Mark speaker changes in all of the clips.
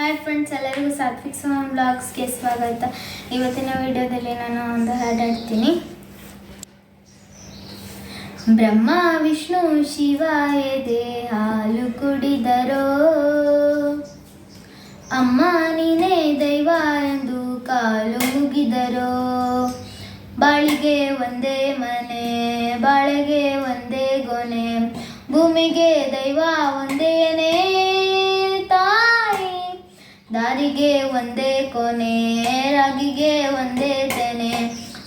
Speaker 1: Hi friends ಎಲ್ಲರಿಗೂ ಸಾತ್ವಿಕ್ ಸೋಮ್ ಬ್ಲಾಗ್ಸ್ಗೆ ಸ್ವಾಗತ. ಇವತ್ತಿನ ವಿಡಿಯೋದಲ್ಲಿ ನಾನು ಒಂದು ಹಾಡು ಹಾಡ್ತೀನಿ. ಬ್ರಹ್ಮ, ವಿಷ್ಣು, ಶಿವ, ಎದೆ, ಹಾಲು ಕುಡಿದರೋ? ಅಮ್ಮ, ನೀನೇ ದೈವ ಎಂದು ಕಾಲು ಮುಗಿದರೋ? ಬಾಳಿಗೆ ಒಂದೇ ಮನೆ, ಬಾಳೆಗೆ ಒಂದೇ ಗೊನೆ, ಭೂಮಿಗೆ ದೈವ ಒಂದೇನೇ. ದಾರಿಗೆ ಒಂದೇ ಕೊನೆ ರಾಗಿಗೆ ಒಂದೇ ತೆನೆ,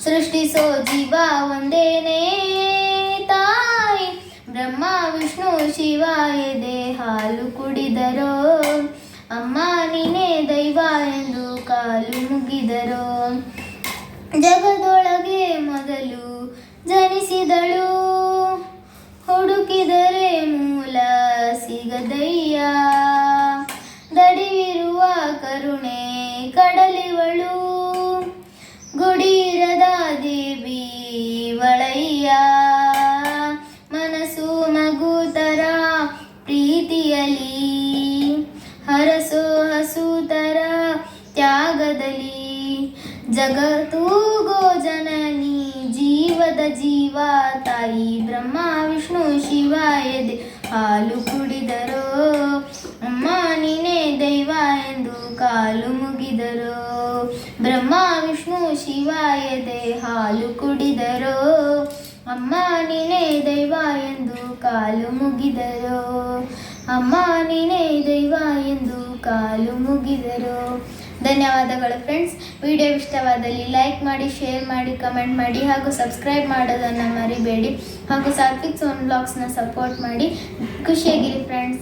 Speaker 1: ಸೃಷ್ಟಿಸೋ ಜೀವ ಒಂದೇನೇ ತಾಯಿ. ಬ್ರಹ್ಮ, ವಿಷ್ಣು, ಶಿವ, ಎದೆ, ಹಾಲು ಕುಡಿದರೋ. ಅಮ್ಮ, ನೀನೇ ದೈವ ಎಂದು ಕಾಲು ಮುಗಿದರೋ ಜಗದೊಳಗೆ ಮೊದಲು ಜನಿಸಿದಳು. ಹುಡುಕಿದರೆ ಮೂಲ ಸಿಗದಯ್ಯ. ಕಡಲಿವಳು ಗುಡಿರದ ದೇವಿ ಒಳಯ್ಯ. ಮನಸ್ಸು ಮಗುತರ ಪ್ರೀತಿಯಲಿ ಹರಸೋ ಹಸುತರ ತ್ಯಾಗದಲ್ಲಿ. ಜಗತ್ತೂಗೋ ಜನನಿ, ಜೀವದ ಜೀವ ತಾಯಿ ಬ್ರಹ್ಮ, ವಿಷ್ಣು ಶಿವ ಎದೆ ಹಾಲು ಕುಡಿದರೋ ಅಮ್ಮ ನೀನೇ ದೈವ ಎಂದು ಕಾಲು ಮುಗಿದರು. ಬ್ರಹ್ಮ, ವಿಷ್ಣು ಶಿವ ಎದೆ ಹಾಲು ಕುಡಿದರೋ. ಅಮ್ಮ, ನೀನೇ ದೈವ ಎಂದು ಕಾಲು ಮುಗಿದರು. ಅಮ್ಮ, ನೀನೇ ದೈವ ಎಂದು ಕಾಲು ಮುಗಿದರು. ಧನ್ಯವಾದಗಳು ಫ್ರೆಂಡ್ಸ್. ವಿಡಿಯೋ ಇಷ್ಟವಾದಲ್ಲಿ ಲೈಕ್ ಮಾಡಿ, ಶೇರ್ ಮಾಡಿ, ಕಮೆಂಟ್ ಮಾಡಿ ಹಾಗೂ ಸಬ್ಸ್ಕ್ರೈಬ್ ಮಾಡೋದನ್ನು ಮರಿಬೇಡಿ ಹಾಗೂ ಸಾತ್ವಿಕ್ ಸೋನ್ ಬ್ಲಾಗ್ಸ್ನ ಸಪೋರ್ಟ್ ಮಾಡಿ. ಖುಷಿಯಾಗಿರಿ ಫ್ರೆಂಡ್ಸ್.